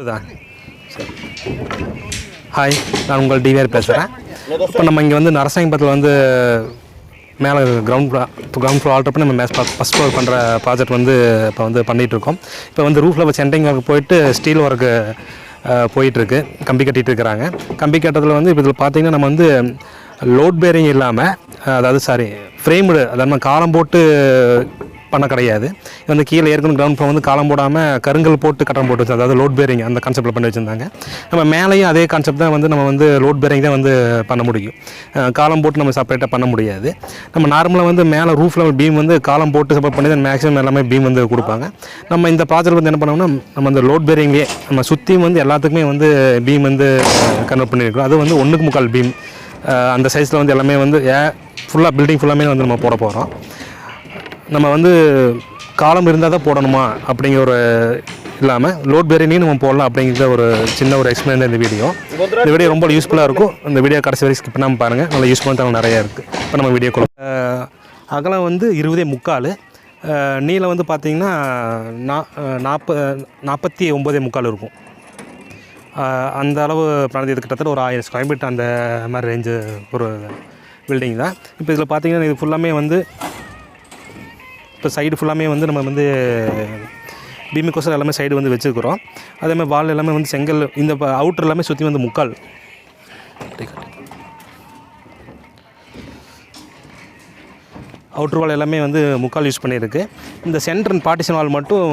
தான் ஹாய் நான் உங்கள் டிவிஆர் பேசுகிறேன் இப்போ நம்ம இங்கே வந்து நரசிங்கபத்தில் வந்து மேலே கிரவுண்ட் கிரவுண்ட் ஃப்ளோர் ஆல்டர் பண்ணி நம்ம மேஸ் ஃபஸ்ட் ஃப்ளோர் பண்ணுற ப்ராஜெக்ட் வந்து இப்போ வந்து பண்ணிகிட்டு இருக்கோம் இப்போ வந்து ரூஃபில் வச்சு சென்டிங் ஒர்க் போயிட்டு ஸ்டீல் ஒர்க்கு போயிட்டுருக்கு. கம்பி கட்டிகிட்டு இருக்கிறாங்க. கம்பி கட்டத்தில் வந்து இப்போ இதில் பார்த்தீங்கன்னா நம்ம வந்து லோட் பேரிங் இல்லாமல் அதாவது சாரி ஃப்ரேம்டு அதாவது நம்ம காலம் போட்டு பண்ண கிடையாது. இது வந்து கீழே ஏற்கனவே கிரவுண்ட் ஃப்ளோர் வந்து காலம் போடாமல் கருங்கல் போட்டு கட்டம் போட்டு வச்சு அதாவது லோட் பேரிங் அந்த கான்செப்ட்டில் பண்ணி வச்சுருந்தாங்க. நம்ம மேலேயும் அதே கான்செப்ட் தான் வந்து நம்ம வந்து லோட் பேரிங் தான் வந்து பண்ண முடியும். காலம் போட்டு நம்ம செப்பரேட்டாக பண்ண முடியாது. நம்ம நார்மலாக வந்து மேலே ரூஃப் லெவல் பீம் வந்து காலம் போட்டு செப்பரேட் பண்ணி தான் மேக்ஸிமம் எல்லாமே பீம் வந்து கொடுப்பாங்க. நம்ம இந்த ப்ராஜெக்ட் வந்து என்ன பண்ணோம்னா நம்ம அந்த லோட் பேரிங்லேயே நம்ம சுற்றியும் வந்து எல்லாத்துக்குமே வந்து பீம் வந்து கன்வெர்ட் பண்ணியிருக்கோம் அது வந்து ஒன்றுக்கு முக்கால் பீம் அந்த சைஸில் வந்து எல்லாமே வந்து ஏ ஃபுல்லாக பில்டிங் ஃபுல்லாமே வந்து நம்ம போட போகிறோம் நம்ம வந்து காலம் இருந்தால் தான் போடணுமா அப்படிங்கிற ஒரு இல்லாமல் லோட் பேரிங்லையும் நம்ம போடலாம் அப்படிங்கிற ஒரு சின்ன ஒரு எக்ஸ்பிளைன் இந்த வீடியோ இந்த வீடியோ ரொம்ப யூஸ்ஃபுல்லாக இருக்கும். இந்த வீடியோ கடைசி வரைக்கும் ஸ்கிப் பண்ணாமல் பாருங்கள் நல்ல யூஸ்ஃபுல்லாக தகவல் நிறையா இருக்குது இப்போ நம்ம வீடியோ அகலம் வந்து இருபதே முக்கால். நீளம் வந்து பார்த்திங்கன்னா நா நாற்ப நாற்பத்தி ஒம்போதே முக்கால் இருக்கும். அந்த அளவு பிளான் இது கிட்டத்தட்ட ஒரு ஆயிரம் ஸ்கொயர் ஃபீட் அந்த மாதிரி ரேஞ்சு ஒரு பில்டிங் தான். இப்போ இதில் பார்த்தீங்கன்னா இது ஃபுல்லாமே வந்து இப்போ சைடு ஃபுல்லாமே வந்து நம்ம வந்து பீமிக்கோசர் எல்லாமே சைடு வந்து வச்சுருக்குறோம். அதேமாதிரி வால் எல்லாமே வந்து செங்கல் இந்த அவுட்டர் எல்லாமே சுற்றி வந்து முக்கால். அவுட்ரு வால் எல்லாமே வந்து முக்கால் யூஸ் பண்ணியிருக்கு. இந்த சென்டர் பார்ட்டிஷன் வால் மட்டும்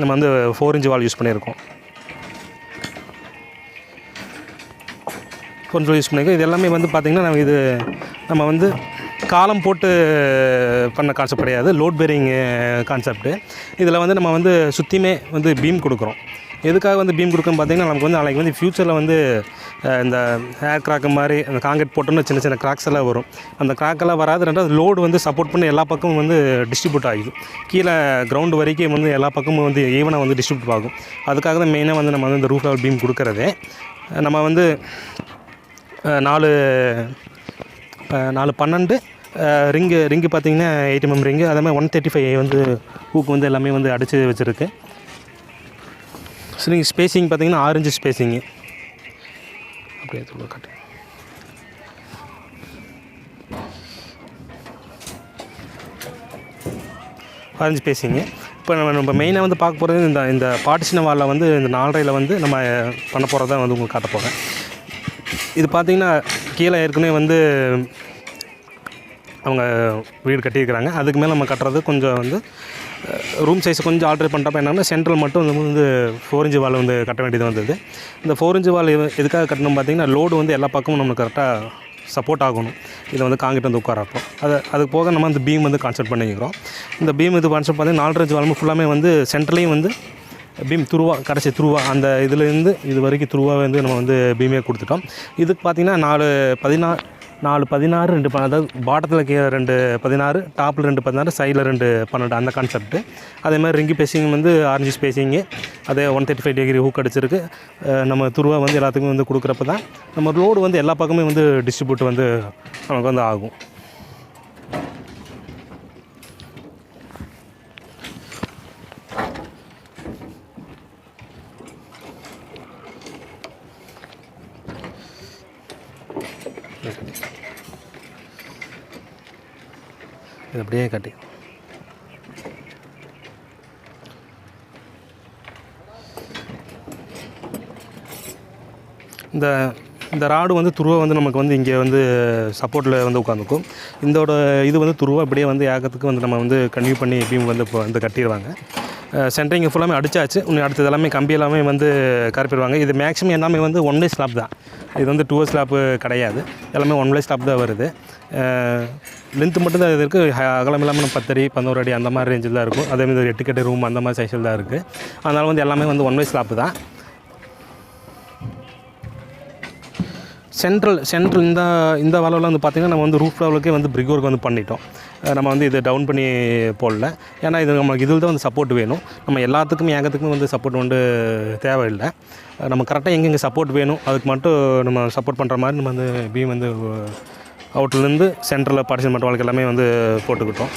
நம்ம வந்து ஃபோர் இன்ச் வால் யூஸ் பண்ணியிருக்கோம். கொஞ்சம் யூஸ் பண்ணியிருக்கோம். இது எல்லாமே வந்து பார்த்திங்கன்னா நம்ம இது நம்ம வந்து காலம் போட்டு பண்ண கான்செப்ட் கிடையாது. லோட் பேரிங் கான்செப்ட்டு இதில் வந்து நம்ம வந்து சுற்றியுமே வந்து பீம் கொடுக்குறோம். எதுக்காக வந்து பீம் கொடுக்குன்னு பார்த்தீங்கன்னா நமக்கு வந்து நாளைக்கு வந்து ஃப்யூச்சரில் வந்து இந்த ஹேர் கிராக்கு மாதிரி அந்த காங்கிரீட் போட்டோம்னா சின்ன சின்ன கிராக்ஸ் எல்லாம் வரும். அந்த கிராக்கெல்லாம் வராது ரெண்டாவது லோடு வந்து சப்போர்ட் பண்ணி எல்லா பக்கமும் வந்து டிஸ்ட்ரிபியூட் ஆகிடும். கீழே கிரவுண்டு வரைக்கும் வந்து எல்லா பக்கமும் வந்து ஈவனாக வந்து டிஸ்ட்ரிபியூட் ஆகும். அதுக்காக தான் மெயினாக வந்து நம்ம வந்து இந்த ரூஃப் லெவல் பீம் கொடுக்குறதே. நம்ம வந்து நாலு நாலு பன்னெண்டு ரிங்கு ரிங்கு பார்த்தீங்கன்னா எயிட் எம்எம் ரிங்கு அதே மாதிரி ஒன் தேர்ட்டி ஃபைவ் வந்து ஹூக் வந்து எல்லாமே வந்து அடித்து வச்சுருக்கு. சரிங்க ஸ்பேசிங் பார்த்தீங்கன்னா ஆரஞ்சு ஸ்பேசிங்கு அப்படியே சொல்ல காட்டு. ஆரஞ்சு ஸ்பேசிங்கு இப்போ நம்ம நம்ம மெயினாக வந்து பார்க்க போகிறது இந்த இந்த பார்ட்டிஷன் வாலில் வந்து இந்த நாலரையில் வந்து நம்ம பண்ண போகிறத வந்து உங்களுக்கு காட்ட போகிறேன் இது பார்த்தீங்கன்னா கீழே ஏற்கனவே வந்து அவங்க வீடு கட்டியிருக்கிறாங்க. அதுக்கு மேலே நம்ம கட்டுறது கொஞ்சம் வந்து ரூம் சைஸ் கொஞ்சம் ஆல்ட்ரு பண்ணுறப்ப என்னன்னா சென்ட்ரல் மட்டும் வந்து ஃபோர் இன்ச்சு வால் வந்து கட்ட வேண்டியது வந்தது. இந்த ஃபோர் இன்ச்சு வால் எதுக்காக கட்டணும் பார்த்தீங்கன்னா லோடு வந்து எல்லா பக்கமும் நமக்கு கரெக்டாக சப்போர்ட் ஆகணும். இதை வந்து காங்கிட்டு வந்து உட்காரப்போ அது அதுக்கு போக நம்ம அந்த பீம் வந்து கான்செப்ட் பண்ணிக்கிறோம். இந்த பீம் இது கான்செப்ட் பார்த்தீங்கன்னா நாலரை இன்ச்சு வாலுமே ஃபுல்லாமே வந்து சென்ட்ரலையும் வந்து பீம் துருவா கடைசி துருவா அந்த இதுலேருந்து இது வரைக்கும் துருவா வந்து நம்ம வந்து பீமே கொடுத்துட்டோம். இதுக்கு பார்த்தீங்கன்னா நாலு பதினாறு நாலு பதினாறு ரெண்டு பன்னெண்டு அதாவது பாட்டத்தில் கீழே ரெண்டு பதினாறு டாப்பில் ரெண்டு பதினாறு சைடில் ரெண்டு பன்னெண்டு அந்த கான்செப்ட்டு அதே மாதிரி ரிங்கி பேசிங் வந்து ஆரஞ்சு ஸ்பேசிங்கு அதே one thirty five degree hook அடிச்சிருக்கு நம்ம துருவா வந்து எல்லாத்துக்குமே வந்து கொடுக்குறப்ப தான் நம்ம ரோடு வந்து எல்லா பக்கமே வந்து டிஸ்ட்ரிபியூட் வந்து நமக்கு வந்து ஆகும். இது அப்படியே காட்டி. இந்த இந்த ராடு வந்து துருவை வந்து நமக்கு வந்து இங்கே வந்து சப்போர்ட்டில் வந்து உட்காந்துக்கும் இதோட இது வந்து துருவா அப்படியே வந்து ஏகத்துக்கு வந்து நம்ம வந்து கன்டினியூ பண்ணி எப்பயும் வந்து இப்போ வந்து கட்டிடுவாங்க. சென்டரிங் ஃபுல்லாமே அடிச்சாச்சு. இன்னும் அடுத்தது எல்லாமே கம்பி எல்லாமே வந்து கரப்பிடுவாங்க. இது மேக்ஸிமம் எல்லாமே வந்து ஒன் டே ஸ்லாப் தான். இது வந்து டூ ஸ்லாப்பு கிடையாது. எல்லாமே ஒன் வே ஸ்லாப் தான் வருது. லென்த்து மட்டும் தான் இது இருக்குது அகலம் இல்லாமல் பத்தடி பதினோரு அடி அந்த மாதிரி ரேஞ்சில் தான் இருக்கும். அதே மாதிரி ஒரு எட்டு கட்டு ரூம் அந்த மாதிரி சைஸில் தான் இருக்குது அதனால் வந்து எல்லாமே வந்து ஒன் வே ஸ்லாப்பு தான். சென்ட்ரல் சென்ட்ரல் இந்த இந்த வளவில் வந்து பார்த்திங்கன்னா நம்ம வந்து ரூஃப் லெவலுக்கே வந்து பிரிக் ஒர்க் வந்து பண்ணிட்டோம். நம்ம வந்து இதை டவுன் பண்ணி போடல. ஏன்னா இது நமக்கு இதில் தான் வந்து சப்போர்ட் வேணும். நம்ம எல்லாத்துக்குமே ஏகத்துக்கும் வந்து சப்போர்ட் வந்து தேவையில்லை. நம்ம கரெக்டாக எங்கெங்கே சப்போர்ட் வேணும் அதுக்கு மட்டும் நம்ம சப்போர்ட் பண்ணுற மாதிரி நம்ம வந்து பீம் வந்து அவுட்லேருந்து சென்டரில் பார்ட்டிஷன் பண்ணுற வாழ்க்கை எல்லாமே வந்து போட்டுக்கிட்டோம்.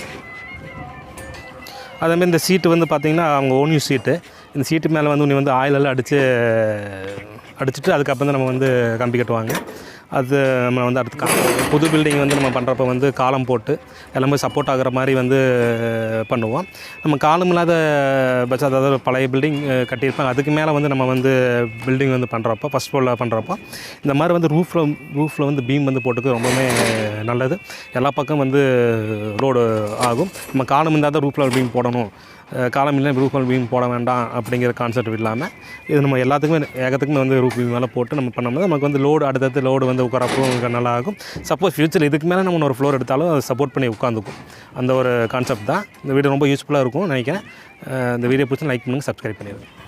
அதேமாதிரி இந்த சீட்டு வந்து பார்த்திங்கன்னா அவங்க ஓன் யூஸ் சீட்டு இந்த சீட்டு மேலே வந்து உன்னை வந்து ஆயிலெல்லாம் அடித்து அடிச்சுட்டு அதுக்கப்புறம் தான் நம்ம வந்து கம்பி கட்டுவாங்க. அது நம்ம வந்து அடுத்து புது பில்டிங் வந்து நம்ம பண்ணுறப்ப வந்து காலம் போட்டு எல்லாமே சப்போர்ட் ஆகுற மாதிரி வந்து பண்ணுவோம். நம்ம காலம் இல்லாத பட்சம் அதாவது பழைய பில்டிங் கட்டியிருப்பாங்க. அதுக்கு மேலே வந்து நம்ம வந்து பில்டிங் வந்து பண்ணுறப்போ ஃபஸ்ட் ஃப்ளோரில் பண்ணுறப்போ இந்த மாதிரி வந்து ரூஃபில் ரூஃபில் வந்து பீம் வந்து போட்டுக்கு ரொம்பவுமே நல்லது. எல்லா பக்கம் வந்து ரோடு ஆகும். நம்ம காலம் இருந்தால் தான் ரூஃபில் பீம் போடணும். அஹ் காலம் இல்லை ரூஃப் பீம் போட வேண்டாம் அப்படிங்கிற கான்செப்ட் இல்லாமல் இது நம்ம எல்லாத்துக்குமே ஏகத்துக்குமே வந்து ரூஃப் பீம் மேலே போட்டு நம்ம பண்ணோம்னா நமக்கு வந்து லோடு அடுத்தடுத்து லோடு வந்து உட்காரப்போ நல்லா ஆகும் சப்போஸ் ஃப்யூச்சர் இதுக்கு மேலே நம்ம ஒரு ஃப்ளோர் எடுத்தாலும் அதை சப்போர்ட் பண்ணி உட்காந்துக்கும். அந்த ஒரு கான்செப்ட் தான். இந்த வீடியோ ரொம்ப யூஸ்ஃபுல்லாக இருக்கும் நினைக்கிறேன். இந்த வீடியோ பிடிச்சி லைக் பண்ணுங்கள் சப்ஸ்கிரைப் பண்ணிடுங்க.